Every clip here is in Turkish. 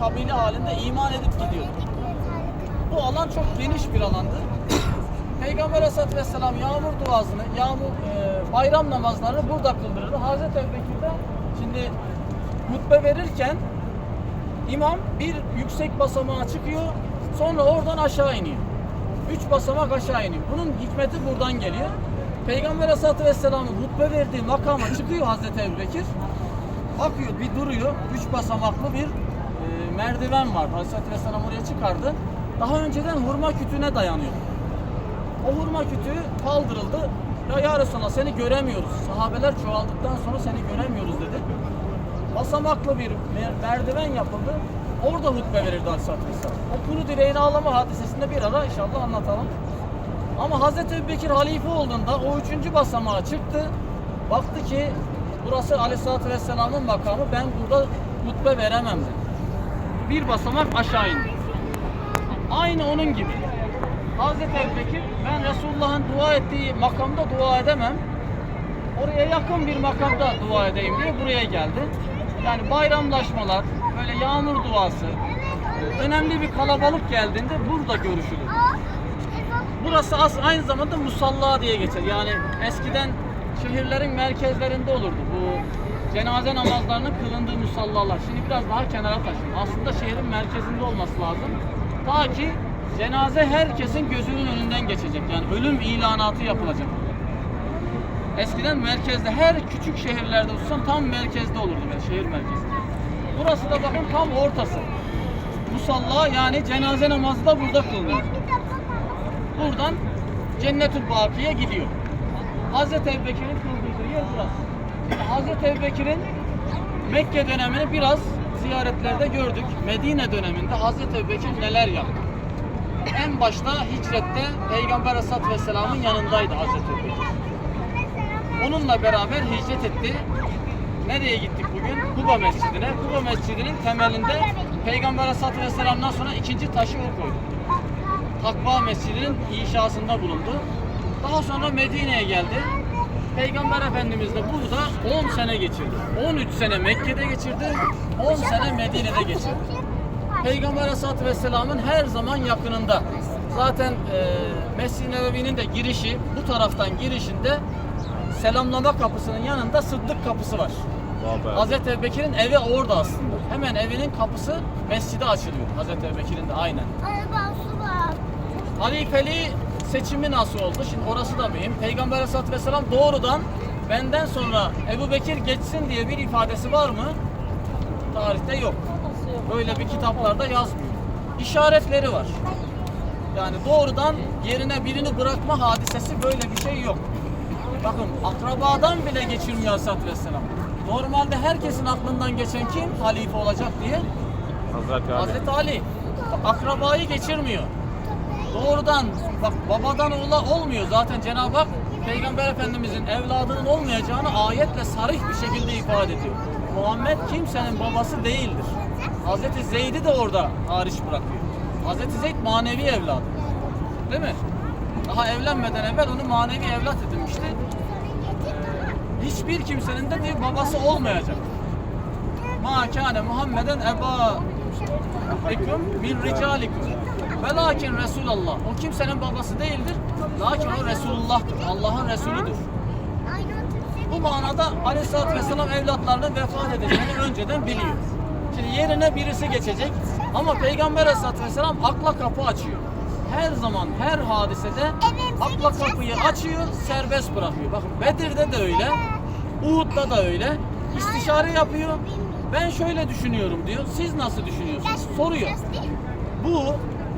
kabile halinde iman edip gidiyordu. Bu alan çok geniş bir alandı. Peygamber Aleyhisselatü Vesselam yağmur duasını, yağmur e, bayram namazlarını burada kıldırırdı. Hazreti Ebubekir de şimdi hutbe verirken imam bir yüksek basamağa çıkıyor, sonra oradan aşağı iniyor. Üç basamak aşağı iniyor. Bunun hikmeti buradan geliyor. Peygamber Aleyhisselatü Vesselam'ın hutbe verdiği makama çıkıyor Hazreti Ebubekir. Bakıyor bir duruyor. Üç basamaklı bir merdiven var. Aleyhisselatü Vesselam oraya çıkardı. Daha önceden hurma kütüğüne dayanıyor. O hurma kütüğü kaldırıldı. Ya ya Resulallah seni göremiyoruz. Sahabeler çoğaldıktan sonra seni göremiyoruz dedi. Basamaklı bir mer- merdiven yapıldı. Orada hutbe verirdi Aleyhisselatü Vesselam. O kuru direğini ağlama hadisesinde bir ara inşallah anlatalım. Ama Hazreti Ebubekir halife olduğunda o üçüncü basamağa çıktı. Baktı ki burası Aleyhisselatü Vesselam'ın makamı. Ben burada hutbe veremem dedi. Bir basamak aşağı indi. Aynı onun gibi. Hazreti Ebubekir ben Resulullah'ın dua ettiği makamda dua edemem. Oraya yakın bir makamda dua edeyim diye buraya geldi. Yani bayramlaşmalar, böyle yağmur duası, önemli bir kalabalık geldiğinde burada görüşülür. Burası as aynı zamanda musalla diye geçer. Yani eskiden şehirlerin merkezlerinde olurdu bu cenaze namazlarının kılındığı musallalar. Şimdi biraz daha kenara taşın. Aslında şehrin merkezinde olması lazım. Ta ki cenaze herkesin gözünün önünden geçecek. Yani ölüm ilanatı yapılacak. Eskiden merkezde her küçük şehirlerde olsam tam merkezde olurdu böyle şehir merkezinde. Burası da bakın tam ortası. Musalla yani cenaze namazı da burada kılınıyor. Buradan Cennetül Baki'ye gidiyor. Hazreti Ebubekir'in kıldığı yer burası. Hazreti Ebubekir'in Mekke dönemini biraz ziyaretlerde gördük. Medine döneminde Hazreti Ebubekir neler yaptı? En başta hicrette Peygamber Aleyhisselatü Vesselam'ın yanındaydı Hazreti Ebubekir. Onunla beraber hicret etti. Nereye gittik bugün? Kuba Mescidi'ne. Kuba Mescidi'nin temelinde Peygamber Aleyhisselatü Vesselam'dan sonra ikinci taşı o koydu. Takva Mescidi'nin inşasında bulundu. Daha sonra Medine'ye geldi. Peygamber Efendimiz de burada 10 sene geçirdi. 13 sene Mekke'de geçirdi, 10 sene Medine'de geçirdi. Peygamber Aleyhisselatü Vesselam'ın her zaman yakınında. Zaten e, Mescid-i Nebevi'nin de girişi, bu taraftan girişinde selamlama kapısının yanında Sıddık kapısı var. Hazreti Ebubekir'in evi orada aslında. Hemen evinin kapısı mescide açılıyor. Hazreti Ebubekir'in de aynen. Arabası var. Halifeliği seçimi nasıl oldu? Şimdi orası da mühim. Peygamber Aleyhisselatü Vesselam doğrudan benden sonra Ebu Bekir geçsin diye bir ifadesi var mı? Tarihte yok. Böyle bir kitaplarda yazmıyor. İşaretleri var. Yani doğrudan yerine birini bırakma hadisesi böyle bir şey yok. Bakın akrabadan bile geçirmiyor Aleyhisselatü Vesselam. Normalde herkesin aklından geçen kim halife olacak diye? Hazreti Ali. Hazreti Ali. Akrabayı geçirmiyor. Doğrudan bak babadan oğula olmuyor. Zaten Cenab-ı Hak Peygamber Efendimizin evladının olmayacağını ayetle sarih bir şekilde ifade ediyor. Muhammed kimsenin babası değildir. Hazreti Zeyd'i de orada hariç bırakıyor. Hazreti Zeyd manevi evladı. Değil mi? Daha evlenmeden evvel onu manevi evlat edinmişti. Hiçbir kimsenin de bir babası olmayacak. Ma kâne Muhammeden eba ikum min ricalikum. Velakin Resulallah. O kimsenin babası değildir. Lakin o Resulullah'tır. Allah'ın Resulüdür. Bu manada Aleyhisselatü Vesselam evlatlarının vefat edeceğini önceden biliyor. Şimdi yerine birisi geçecek ama Peygamber Aleyhisselatü Vesselam akla kapı açıyor. Her zaman her hadisede akla kapıyı açıyor, serbest bırakıyor. Bakın Bedir'de de öyle, Uhud'da da öyle. İstişare yapıyor. Ben şöyle düşünüyorum diyor. Siz nasıl düşünüyorsunuz? Soruyor. Bu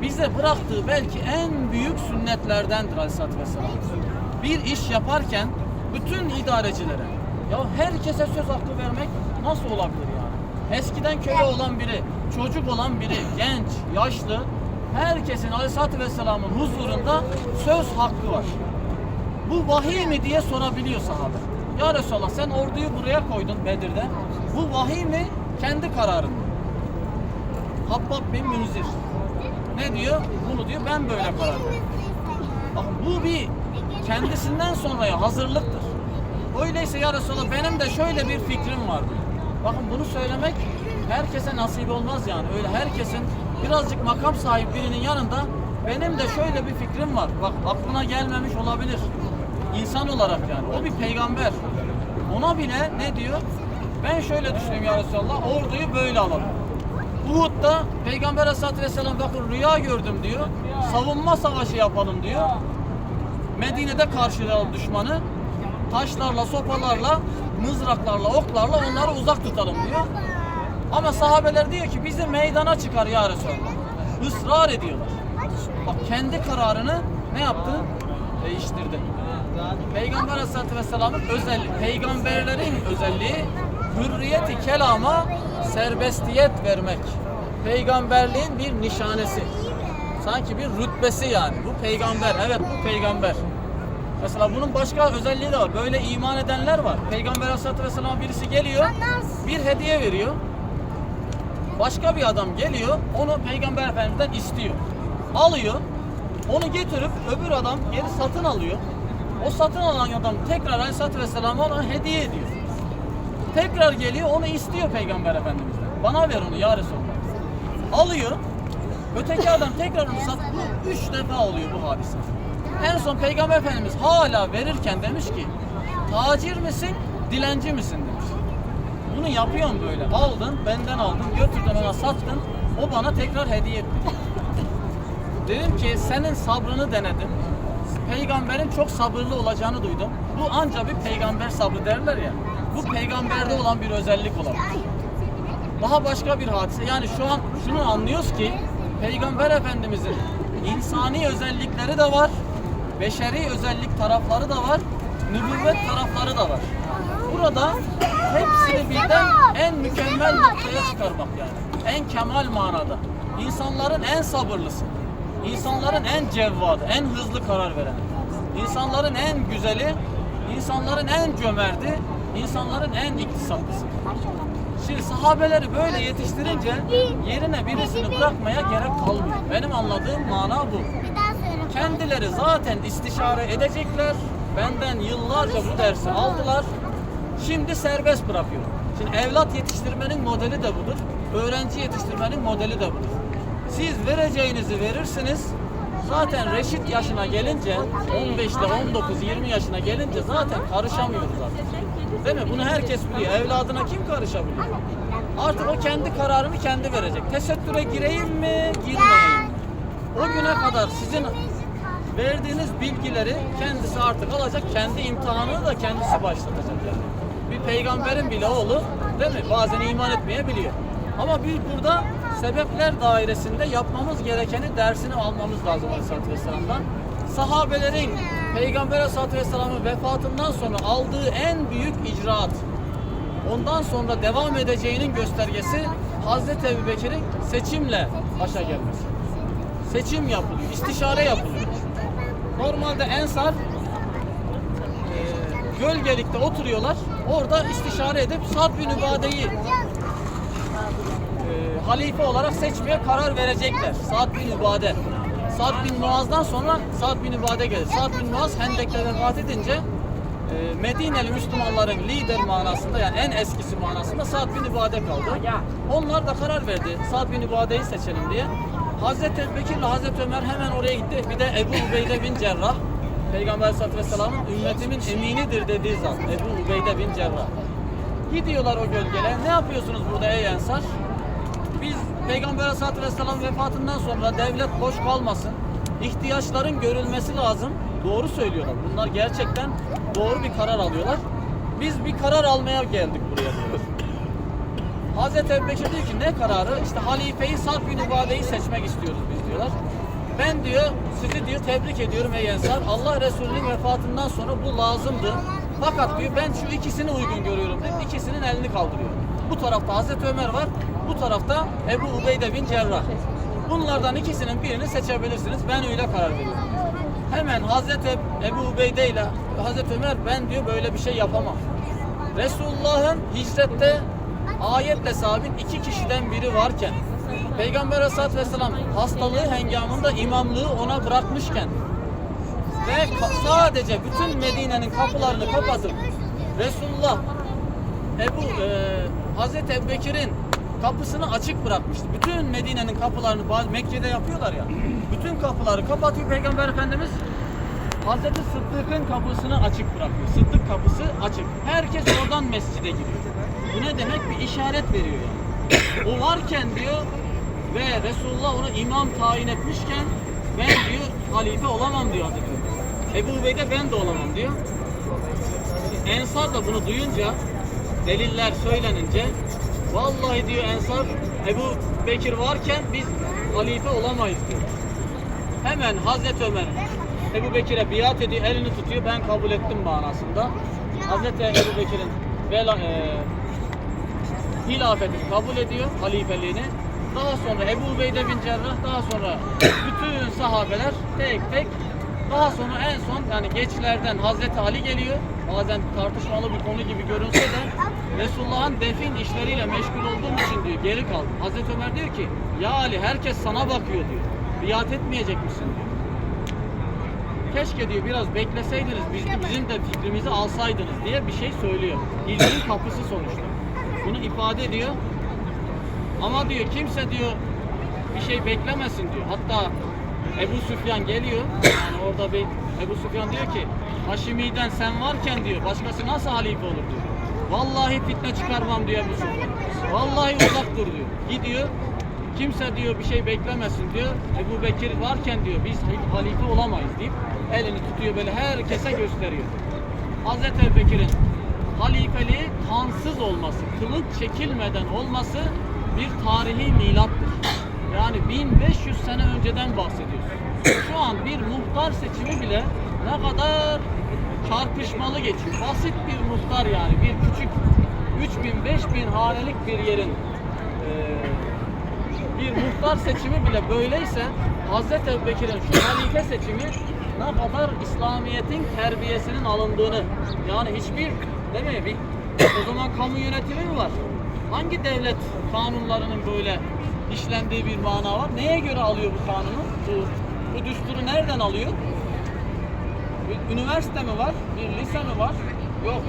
bize bıraktığı belki en büyük sünnetlerdendir Aleyhisselatü Vesselam. Bir iş yaparken bütün idarecilere ya herkese söz hakkı vermek nasıl olabilir yani? Eskiden köye olan biri, çocuk olan biri, genç, yaşlı herkesin Aleyhisselatü Vesselam'ın huzurunda söz hakkı var. Bu vahiy mi diye sorabiliyor sahabe. Ya Resulallah sen orduyu buraya koydun Bedir'de. Bu vahiy mi? Kendi kararın. mı? Habbab bin Münzir. Ne diyor? Bunu diyor ben böyle karar verdim. Bak bu bir kendisinden sonraya hazırlıktır. Öyleyse ya Resulallah benim de şöyle bir fikrim var. Bakın bunu söylemek herkese nasip olmaz yani. Öyle herkesin birazcık makam sahibi birinin yanında benim de şöyle bir fikrim var. Bak aklına gelmemiş olabilir. İnsan olarak yani. O bir peygamber. Ona bile ne diyor? Ben şöyle düşünüyorum ya Resulallah. Orduyu böyle alalım. Uhud'da Peygamber Aleyhisselatü Vesselam bakın rüya gördüm diyor. Savunma savaşı yapalım diyor. Medine'de karşılayalım düşmanı. Taşlarla, sopalarla, mızraklarla, oklarla onları uzak tutalım diyor. Ama sahabeler diyor ki bizi meydana çıkar ya Resulallah. Israr ediyorlar. Bak kendi kararını ne yaptı? Değiştirdi. Peygamber Aleyhisselatü Vesselam'ın özelliği, peygamberlerin özelliği hürriyeti kelama serbestiyet vermek. Peygamberliğin bir nişanesi. Sanki bir rütbesi yani. Bu peygamber. Evet bu peygamber. Mesela bunun başka özelliği de var. Böyle iman edenler var. Peygamber Aleyhisselatü Vesselam'a birisi geliyor, bir hediye veriyor. Başka bir adam geliyor, onu Peygamber Efendimiz'den istiyor. Alıyor, onu getirip öbür adam geri satın alıyor. O satın alan adam tekrar Aleyhisselatü Vesselam'a ona hediye ediyor. Tekrar geliyor, onu istiyor Peygamber Efendimiz'den. Bana ver onu ya Resulallah. Alıyor, öteki adam tekrar onu satıyor. Bu Üç defa oluyor bu hadise. En son Peygamber Efendimiz hala verirken demiş ki, tacir misin, dilenci misin demiş. Bunu yapıyorsun böyle. Aldın, benden aldın, götürdün bana sattın. O bana tekrar hediye etti. Dedim ki senin sabrını denedim. Peygamberin çok sabırlı olacağını duydum. Bu anca bir peygamber sabrı derler ya. Bu peygamberde olan bir özellik olabilir. Daha başka bir hadise. Yani şu an şunu anlıyoruz ki Peygamber Efendimizin insani özellikleri de var. Beşeri özellik tarafları da var. Nübüvvet tarafları da var. Burada hepsini birden en mükemmel noktaya çıkarmak yani. En kemal manada. İnsanların en sabırlısı. İnsanların en cevvadı, en hızlı karar veren. İnsanların en güzeli, insanların en cömerti, insanların en iktisatlısı. Şimdi sahabeleri böyle yetiştirince yerine birisini bırakmaya gerek kalmıyor. Benim anladığım mana bu. Kendileri zaten istişare edecekler. Benden yıllarca bu dersi aldılar. Şimdi serbest bırakıyor. Şimdi evlat yetiştirmenin modeli de budur. Öğrenci yetiştirmenin modeli de budur. Siz vereceğinizi verirsiniz. Zaten reşit yaşına gelince 15 ile 19 20 yaşına gelince zaten karışamıyoruz artık. Değil mi? Bunu herkes biliyor. Evladına kim karışabiliyor? Artık o kendi kararını kendi verecek. Tesettüre gireyim mi, girmeyeyim mi? O güne kadar sizin verdiğiniz bilgileri kendisi artık alacak. Kendi imtihanını da kendisi başlatacak yani. Bir peygamberin bile oğlu değil mi? Bazen iman etmeyebiliyor. Ama biz burada sebepler dairesinde yapmamız gerekeni dersini almamız lazım Aleyhisselatü Vesselam'dan. Sahabelerin Peygamber Aleyhisselatü Vesselam'ın vefatından sonra aldığı en büyük icraat, ondan sonra devam edeceğinin göstergesi Hazreti Ebu Bekir'in seçimle başa gelmesi. Seçim yapılıyor, istişare yapılıyor. Normalde Ensar e, gölgelikte oturuyorlar. Orada istişare edip Sad bin Übade'yi halife olarak seçmeye karar verecekler. Sad bin Übade. Sad bin Muaz'dan sonra Sad bin Übade gelir. Sad bin Muaz Hendek'te vefat edince e, Medineli Müslümanların lider manasında yani en eskisi manasında Sad bin Übade kaldı. Onlar da karar verdi. Sad bin Übade'yi seçelim diye. Hazreti Ebubekir ile Hazreti Ömer hemen oraya gitti. Bir de Ebu Ubeyde bin Cerrah. Peygamber Aleyhisselatü Vesselam'ın ümmetimin eminidir dediği zat. Ebu Ubeyde bin Cerrah. Gidiyorlar o gölgele. Ne yapıyorsunuz burada ey ensar? Peygamber Aleyhisselatü Vesselam vefatından sonra devlet boş kalmasın. ihtiyaçların görülmesi lazım. Doğru söylüyorlar. Bunlar gerçekten doğru bir karar alıyorlar. Biz bir karar almaya geldik buraya. Hazreti Ebubekir diyor ki ne kararı? İşte halifeyi Sad bin Ubade'yi seçmek istiyoruz biz diyorlar. Ben diyor sizi diyor tebrik ediyorum ey ensar. Allah Resulü'nün vefatından sonra bu lazımdı. Fakat diyor ben şu ikisini uygun görüyorum deyip ikisinin elini kaldırıyor. Bu tarafta Hazreti Ömer var. Bu tarafta Ebu Ubeyde bin Cerrah. Bunlardan ikisinin birini seçebilirsiniz. Ben öyle karar veriyorum. Hemen Hazreti Ebu Ubeyde ile Hazreti Ömer ben diyor böyle bir şey yapamam. Resulullah'ın hicrette ayetle sabit iki kişiden biri varken Peygamber Aleyhisselatü Vesselam hastalığı hengamında imamlığı ona bırakmışken ve sadece bütün Medine'nin kapılarını kapatıp Resulullah Ebu e, Hazreti Ebubekir'in kapısını açık bırakmıştı. Bütün Medine'nin kapılarını Mekke'de yapıyorlar ya. Bütün kapıları kapatıyor Peygamber Efendimiz. Hazreti Sıddık'ın kapısını açık bırakıyor. Sıddık kapısı açık. Herkes oradan mescide giriyor. Bu ne demek? Bir işaret veriyor yani. O varken diyor ve Resulullah onu imam tayin etmişken ben diyor halife olamam diyor Hazreti. Ebu Ubeyde ben de olamam diyor. Ensar da bunu duyunca deliller söylenince vallahi diyor Ensar Ebu Bekir varken biz halife olamayız diyor. Hemen Hazreti Ömer Ebu Bekir'e biat ediyor, elini tutuyor. Ben kabul ettim manasında. Hazreti Ebu Bekir'in e, hilafetini kabul ediyor, halifeliğini. Daha sonra Ebu Ubeyde bin Cerrah, daha sonra bütün sahabeler tek tek daha sonra en son yani geçlerden Hazreti Ali geliyor. Bazen tartışmalı bir konu gibi görünse de Resulullah'ın defin işleriyle meşgul olduğum için diyor geri kaldım. Hazreti Ömer diyor ki ya Ali herkes sana bakıyor diyor. Biat etmeyecek misin diyor. Keşke diyor biraz bekleseydiniz biz bizim de fikrimizi alsaydınız diye bir şey söylüyor. İlmin kapısı sonuçta. Bunu ifade ediyor. Ama diyor kimse diyor bir şey beklemesin diyor. Hatta Ebu Süfyan geliyor. Yani orada bir Ebu Süfyan diyor ki Haşimi'den sen varken diyor başkası nasıl halife olur diyor. Vallahi fitne çıkarmam diyor Ebu Süfyan. Vallahi uzak dur diyor. Gidiyor. Kimse diyor bir şey beklemesin diyor. Ebu Bekir varken diyor biz halife olamayız deyip elini tutuyor böyle herkese gösteriyor. Hazreti Ebu Bekir'in halifeliği kansız olması, kılıç çekilmeden olması bir tarihi milattır. Yani 1500 sene önceden bahsediyoruz. Şu an bir muhtar seçimi bile ne kadar çarpışmalı geçiyor. Basit bir muhtar yani bir küçük 3000 5000 hanelik bir yerin eee, bir muhtar seçimi bile böyleyse Hazreti Ebubekir'in şu halife seçimi ne kadar İslamiyet'in terbiyesinin alındığını yani hiçbir değil mi bir o zaman kamu yönetimi mi var? Hangi devlet kanunlarının böyle işlendiği bir mana var? Neye göre alıyor bu kanunu? Bu, bu düsturu nereden alıyor? Bir üniversite mi var? Bir lise mi var? Yok.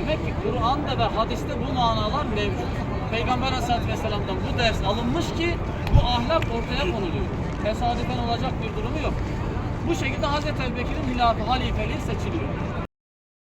Demek ki Kur'an'da ve hadiste bu manalar mevcut. Peygamber Aleyhisselatü Vesselam'dan bu ders alınmış ki bu ahlak ortaya konuluyor. Tesadüfen olacak bir durumu yok. Bu şekilde Hazreti Ebubekir'in hilafı halifeliği seçiliyor.